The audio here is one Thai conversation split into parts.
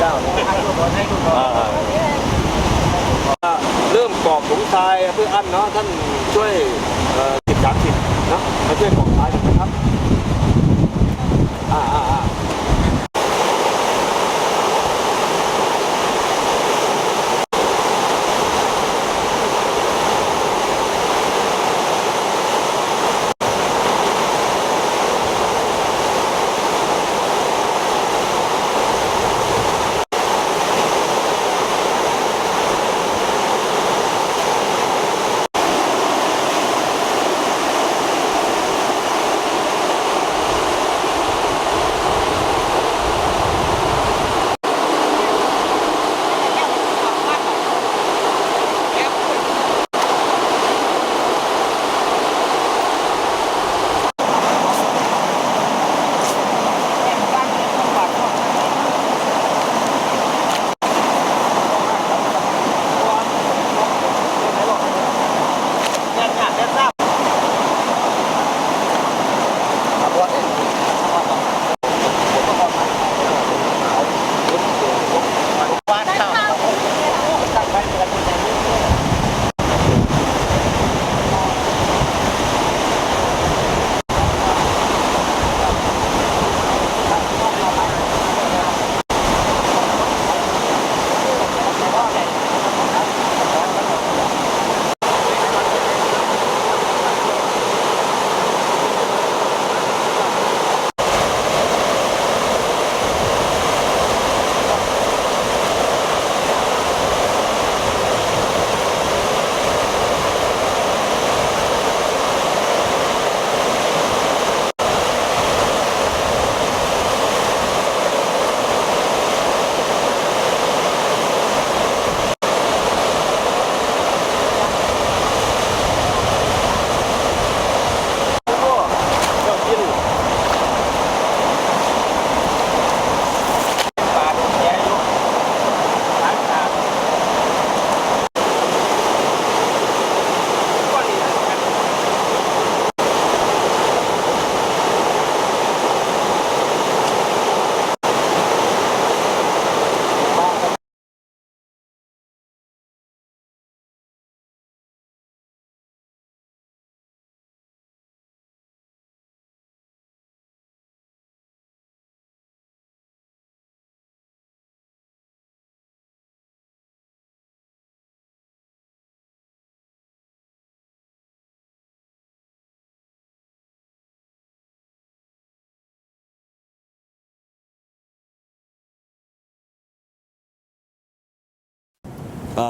เจ้าอ่าเริ่มกรอบถุงทรายเพื่ออั้นเนาะท่านช่วย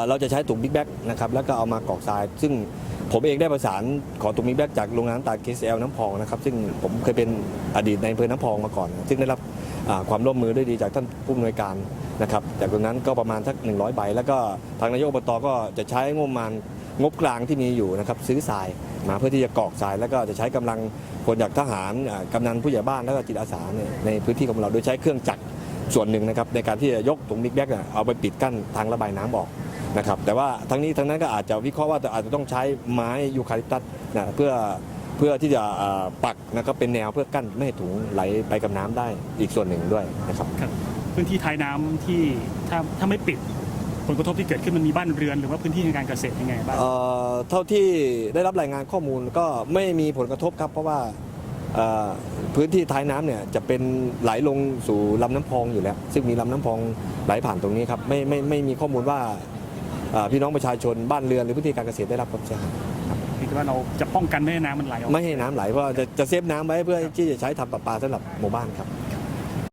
เราจะใช้ถุงบิ๊กแบ็กนะครับแล้วก็เอามากรอกทราย ซึ่งผมเองได้ประสานขอถุงบิ๊กแบ็กจากโรงงานน้ำตาล KCL น้ำพองนะครับซึ่งผมเคยเป็นอดีตในอำเภอน้ำพองมาก่อน ซึ่งได้รับความร่วมมือด้วยดีจากท่านผู้อำนวยการนะครับจากตรงนั้นก็ประมาณสัก 100 ใบ แล้วก็ทางนายกอบตก็จะใช้งบประมาณงบกลางที่มีอยู่นะครับซื้อทรายมาเพื่อที่จะกรอกทราย แล้วก็จะใช้กำลังคนจากทหารกำนันผู้ใหญ่บ้านแล้วก็จิตอาสาในพื้นที่ของเราโดยใช้เครื่องจักรส่วนหนึ่งนะครับในการที่จะยกถุงบิ๊กแบ็กเอาไปปิดกั้นทางระบายน้ำออก นะครับแต่ว่าทั้งนี้ทั้งนั้นก็อาจจะวิเคราะห์ว่าอาจจะต้องใช้ไม้ยูคาลิปตัสนะเพื่อเพื่อที่จะเอ่อปักนะครับเป็นแนวเพื่อกั้นไม่ให้ถุงไหลไปกับน้ำได้อีกส่วนหนึ่งด้วยนะครับครับพื้นที่ท้ายน้ำที่ถ้าถ้าไม่ปิดผลกระทบที่เกิดขึ้นมันมีบ้านเรือนหรือว่าพื้นที่ในการเกษตรยังไงบ้างเอ่อเท่าที่ได้รับรายงานข้อมูลก็ไม่มีผลกระทบครับเพราะว่าเอ่อพื้นที่ท้ายน้ำเนี่ยจะเป็นไหลลงสู่ลำน้ำพองอยู่แล้ว ซึ่งมีลำน้ำพองไหลผ่านตรงนี้ครับไม่ไม่ไม่มีข้อมูลว่าเอ่อ พี่น้องประชาชนบ้านเรือนหรือพื้นที่การเกษตรได้รับความเสียหายคือว่าเราจะป้องกันไม่ให้น้ำมันไหลออกไม่ให้น้ำไหลเพราะว่าจะจะเซฟน้ำไว้เพื่อที่จะใช้ทำประปาสำหรับหมู่บ้านครับ